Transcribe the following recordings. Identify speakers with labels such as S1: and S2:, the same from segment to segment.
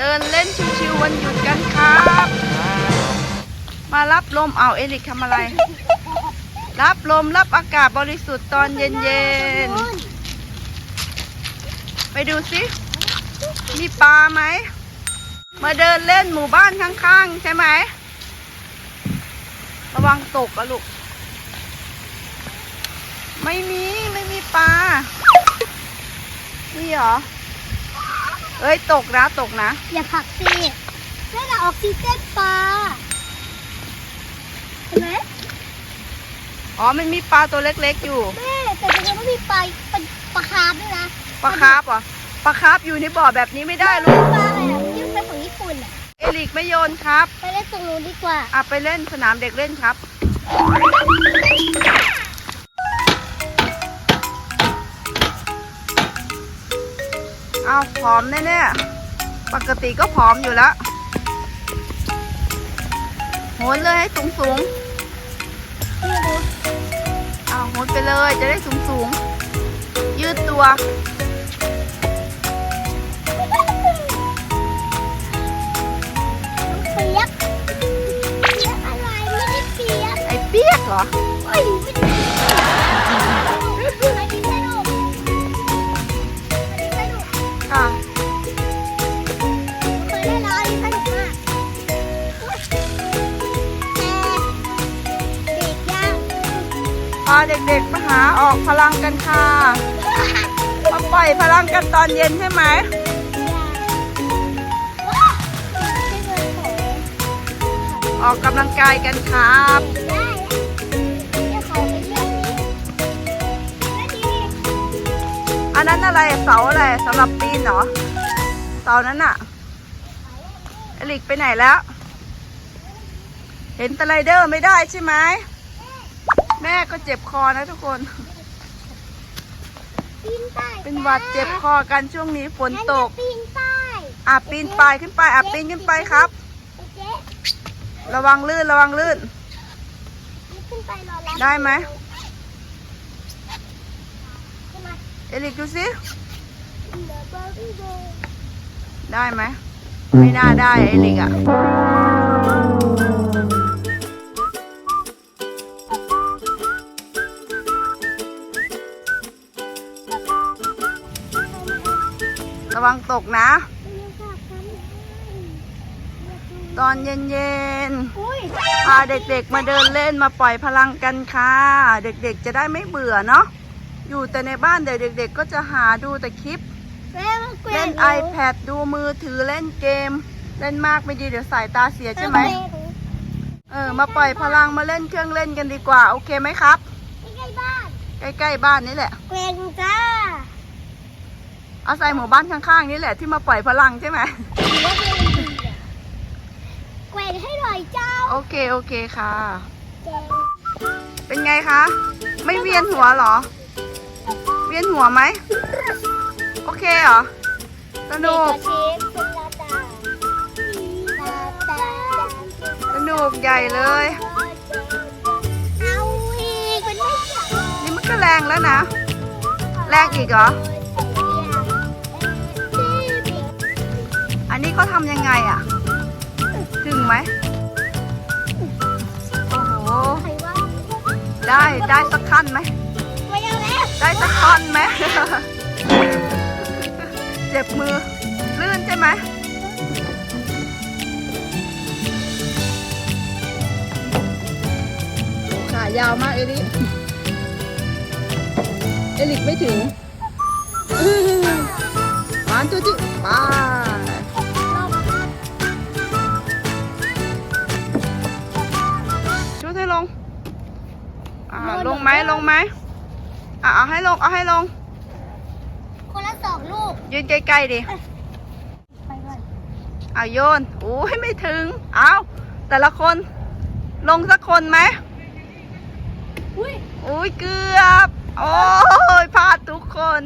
S1: เดินเล่นชิวๆวันหยุดกันครับ มารับลมเอาเอลิกทำอะไร รับลมรับอากาศบริสุทธิ์ตอนเย็นๆ ไปดูสิมีปลาไหม มาเดินเล่นหมู่บ้านข้างๆ ใช่ไหม ระวังตกอะลูก ไม่มี ไม่มีปลานี่เหรอ เอ้ยตกนะตกนะ
S2: อย่าผลักสินั่นแหละออกซิเจนปลาเห็นไหม
S1: อ๋อมันมีปลาตัวเล็กๆอยู่
S2: แม่แต่ตรงนี้มันมีปลาเป็นปลาคาร์ฟด้วยนะ
S1: ปลาคาร์ฟเหรอปลาคาร์ฟอยู่ในบ่อแบบนี้ไม่ได้ลูก
S2: ปลาอะไรอะที่เป็นของญี่ปุ่นอะ
S1: เอลิกไม่โยนครับ
S2: ไปเล่นตรงนู้นดีกว่า
S1: อะไปเล่นสนามเด็กเล่นครับเอาผอมแน่ๆ ปกติก็ผอมอยู่แล้วโหนเลยให้สูงสูง
S2: นี่ดู
S1: ๆเอาโหนไปเลยจะได้สูงสูงๆยืดตัว
S2: เปียกเปียกอะไรไม่ได้เปียก
S1: ไอ้เปียกเหรอ
S2: เฮ้ยไม่
S1: พลังกันค่ะมาปล่อยพลังกันตอนเย็นใช่ไหมออกกำลังกายกันครับอันนั้นอะไรเสาอะไรสำหรับปีนเหรอเสานั้นอะเอลิกไปไหนแล้ว เห็นสไลเดอร์ไม่ได้ใช่ไหมแม่ก็เจ็บคอนะทุกคน เป็นหวัดเจ็บคอกันช่วงนี้ฝนตก
S2: ปีนป้าย
S1: อะปีนป่ายขึ้นไปอะปีนขึ้นไปครับ
S2: เจ๊
S1: ระวังลื่นระวังลื่น
S2: ขึ้นไปรอรับ
S1: ได้ไหม
S2: ขึ้นมา
S1: เอลิกดูสิ
S2: เดี๋ยวเบอร์บี้โบ
S1: ได้ไหม ไม่น่าได้เอลิกอะ วังตกนะ ตอนเย็น
S2: อุ้ย
S1: ๆพาเด็กๆมาเดินเล่นมาปล่อยพลังกันค่ะ เด็กๆจะได้ไม่เบื่อเนาะอยู่แต่ในบ้านเดี๋ยวเด็ก ๆ ก็จะหาดูแต่คลิป
S2: แม่มันเกวีย
S1: เล่น iPad ดูมือถือเล่นเกม เล่นมากไม่ดีเดี๋ยวสายตาเสียใช่ไหมเออมาปล่อยพลังมาเล่นเครื่องเล่นกันดีกว่า โอเคไหมครับ
S2: ใกล้ๆบ้าน
S1: ใกล้ๆบ้านนี่แหละ
S2: เกวียนจ้า
S1: เอาใส่หมู่บ้านข้างๆนี่แหละที่มาปล่อยพลังใช่ไหม
S2: หรือว่าเกวียนดีอะเกวียนให้หน่อยเจ้า
S1: โอเคโอเคค่ะ
S2: เจ๊
S1: เป็นไงคะ ไม่เวียนหัวเหรอ เวียนหัวไหม โอเคเหรอ สนุก
S2: เด็กกับเชฟเป็นลาตาลาตา
S1: สนุกใหญ่เลย
S2: เอาอีกเป็นไม่ใช่
S1: นี่มันก็แรงแล้วนะ แรงอีกเหรอ นนี้เขาทำยังไงอะ ถึงไหม โอ้โห
S2: ใครว่า
S1: ได้ได้สักขั้นไหม
S2: ไม่เอาแล้ว
S1: ได้สักท่อนไหม เจ็บมือ ลื่นใช่ไหมขายาวมากเอลิเอลิกไม่ถึง เอาให้ลงเอาให้ลง
S2: คนละสองลูก
S1: ยืนใกล้ๆดิ
S2: ไปก่อน
S1: เอาโยนโอ้ยไม่ถึง เอาแต่ละคน ลงสักคนไหม
S2: อุ้ย
S1: อุ้ยเกือบ โอ้ยพลาดทุกคน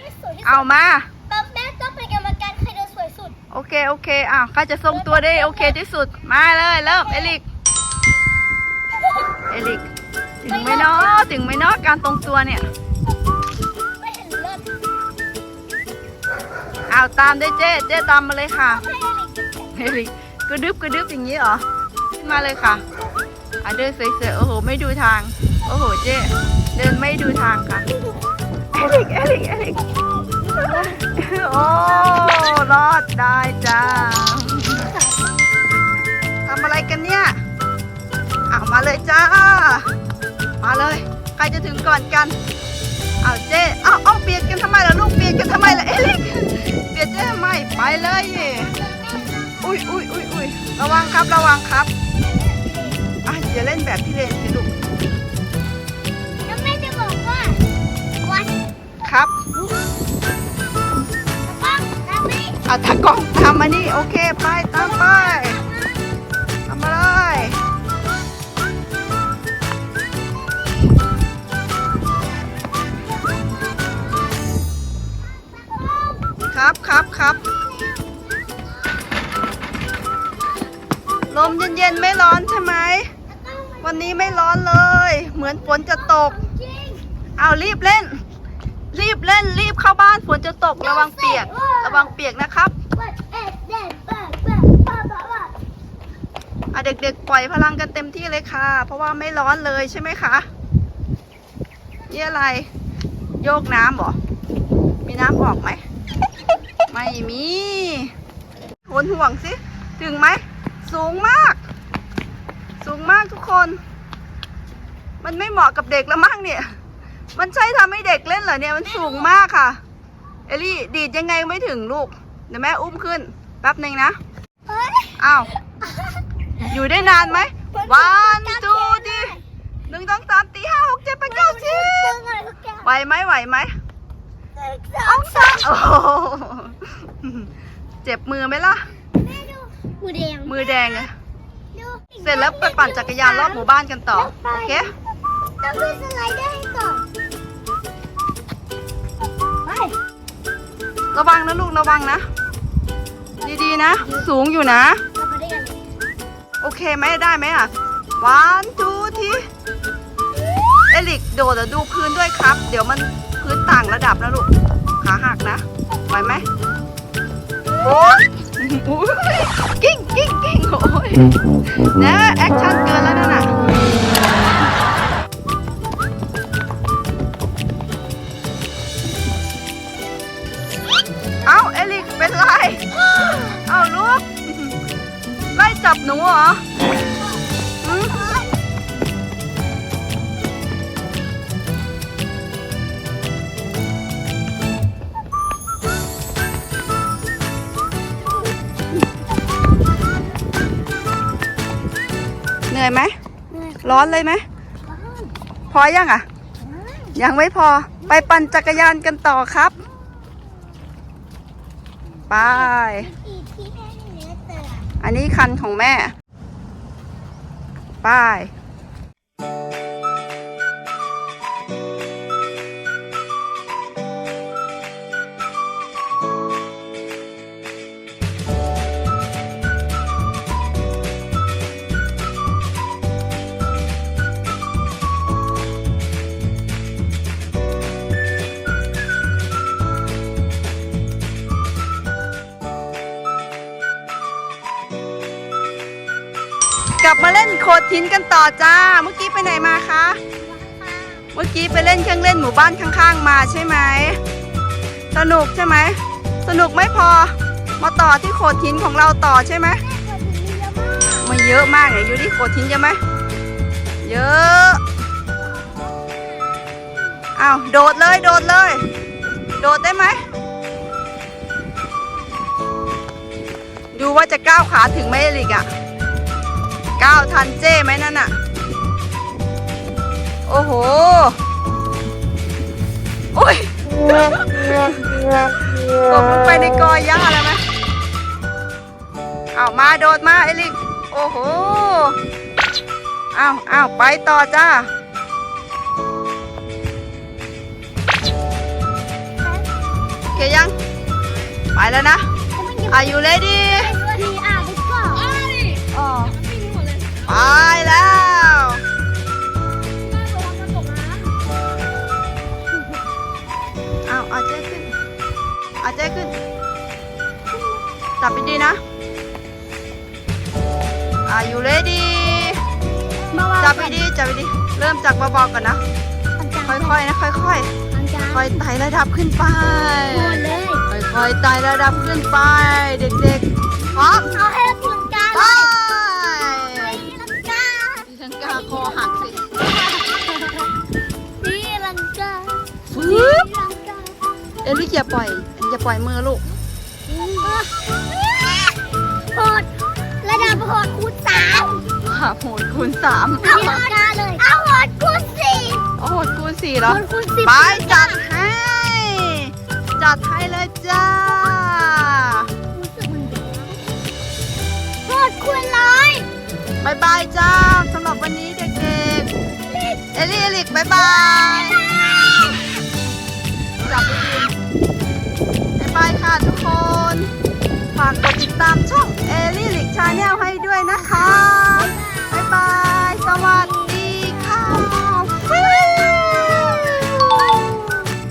S2: ไม่สวยที่สุด
S1: เอามา
S2: ปั๊มแม่ต้องเป็นกรรมการใครเดินสวยสุด
S1: โอเค โอเคอ้าวใครจะทรงตัวได้โอเคที่สุด มาเลย เริ่ม เอลิก เอลิก ถึงไหมเนาะถึงไหมเนาะการตรงตัวเนี่ย
S2: ไม่เห็นเลิศ
S1: อ้าวตามด้วยเจ๊เจ๊ตามมาเลยค่ะ
S2: เด็กเก็บ
S1: เฮลิกระดึบกระดึบอย่างนี้เหรอขึ้นมาเลยค่ะอะเดินเสยๆโอ้โห ไม่ดูทาง โอ้โหเจ๊เดินไม่ดูทางค่ะเอลิกเอลิกเอลิกโอ้รอดได้จ้าทำอะไรกันเนี่ยเอามาเลยจ้า มาเลย ใครจะถึงก่อนกันเอาเจ๊เอาเอาเบียดกันทำไมล่ะลูกเบียดกันทำไมล่ะเอลิกเบียดเจ๊ทำไมไปเลยอุ้ยอุ้ยอุ้ยอุ้ยระวังครับระวังครับอะอย่าเล่นแบบพี่เลนสิลูก
S2: แล้วแม่จะบอกว่าวัด
S1: ครับ
S2: ป้องตามนี้
S1: เอาตากล้องตามมานี่โอเคไปตามไป ครับครับครับลมเย็นๆไม่ร้อนใช่ไหม วันนี้ไม่ร้อนเลย เหมือนฝนจะตก เอารีบเล่น รีบเล่นรีบเข้าบ้านฝนจะตกระวังเปียก ระวังเปียกนะครับ
S2: เด็
S1: กๆ ปล่อยพลังกันเต็มที่เลยค่ะ เพราะว่าไม่ร้อนเลยใช่ไหมคะนี่อะไร โยกน้ำหรอ มีน้ำออกไหม ไม่มีโหนห่วงสิ ถึงไหม สูงมาก สูงมากทุกคน มันไม่เหมาะกับเด็กแล้วมั้งเนี่ย มันใช่ทำให้เด็กเล่นเหรอเนี่ย มันสูงมากค่ะ เอลี่ดีดยังไงไม่ถึงลูก เดี๋ยวแม่อุ้มขึ้น แป๊บหนึ่งนะ
S2: เฮ้ย
S1: อ้าว อยู่ได้นานไหมวันดูดิหนึ่งสองสามตีห้าหกเจ็ดแปดเก้าสิบไหวไหมไหวไหมองศาโอ้โห เจ็บมือไหมล่ะ
S2: แม่ดูมือแดง
S1: มือแดงอะ
S2: ดู
S1: เสร็จแล้วไปปั่นจักรยานรอบหมู่บ้านกันต่อ โอเค
S2: ต้องดูสไลเดอร์ให้ก่อนไป
S1: ระวังนะลูกระวังนะ ดีๆนะ สูงอยู่นะ
S2: เราไปด้วยกัน
S1: โอเคไหมได้ไหมอะวันดูทีเอลิกโดดอะดูพื้นด้วยครับ เดี๋ยวมันพื้นต่างระดับนะลูก ขาหักนะไหวไหมโอ้ย กิ้งกิ้งกิ้งโอ้ยนะแอคชั่นเกินแล้วนั่นน่ะเอ้าเอลิกเป็นไร เอ้าลูกไล่จับหนูเหรอ เหนื่อยไหมร้อนเลยไหมพอยังอะ ยังไม่พอไปปั่นจักรยานกันต่อครับ ไป
S2: อีกที่แม่มีเนื้อเตือ
S1: อันนี้คันของแม่ ไป้ กลับมาเล่นโขดหินกันต่อจ้า เมื่อกี้ไปไหนมาคะ เมื่อกี้ไปเล่นเครื่องเล่นหมู่บ้านข้างๆ มาใช่ไหม สนุกใช่ไหม สนุกไม่พอ มาต่อที่โขดหินของเราต่อใช่ไหมมันเยอะมากเลยอยู่ที่โขดหินใช่ไหม เยอะอ้าวโดดเลยโดดเลย โดดได้ไหม ดูว่าจะก้าวขาถึงไหมลิกอะ ก้าวทันเจ้ไหมนั่นอะโอ้โหอุ้ยตกลงไปในกอหญ้าแล้วไหมเอามาโดดมาเอลิก โอ้โหเอาเอาไปต่อจ้าโอเคยัง ไปแล้วนะ Are you ready บดีๆจับดีๆเริ่มจากเบาๆก่อนนะ ค่อยๆนะ ค่อยๆ ค่อยๆไต่ระดับขึ้นไป
S2: หมดเลย
S1: ค่อยๆไต่ระดับขึ้นไป เด็กๆพร้อม
S2: เอาให้เราตีลังกา
S1: ไป
S2: เลยตีลังกา
S1: ดิฉันกล้าคอหักสิ
S2: ตีลังกา
S1: ฟึ
S2: ตี
S1: บ
S2: ลังกา
S1: เอลิอย่าปล่อยอย่าปล่อยมือลูก
S2: ค่ะ
S1: โหดคูณสาม
S2: เอาโหดกาเลย เอาโหดคูณสี่
S1: โอ้โหดคูณสี่เหร
S2: โห
S1: อ
S2: ดคูณสิบ
S1: ไปจัดให้ จัดให้เลยจ้า
S2: รู้สึกมันดีโหดคูณร้อย
S1: บายบายจ้าสำหรับวัน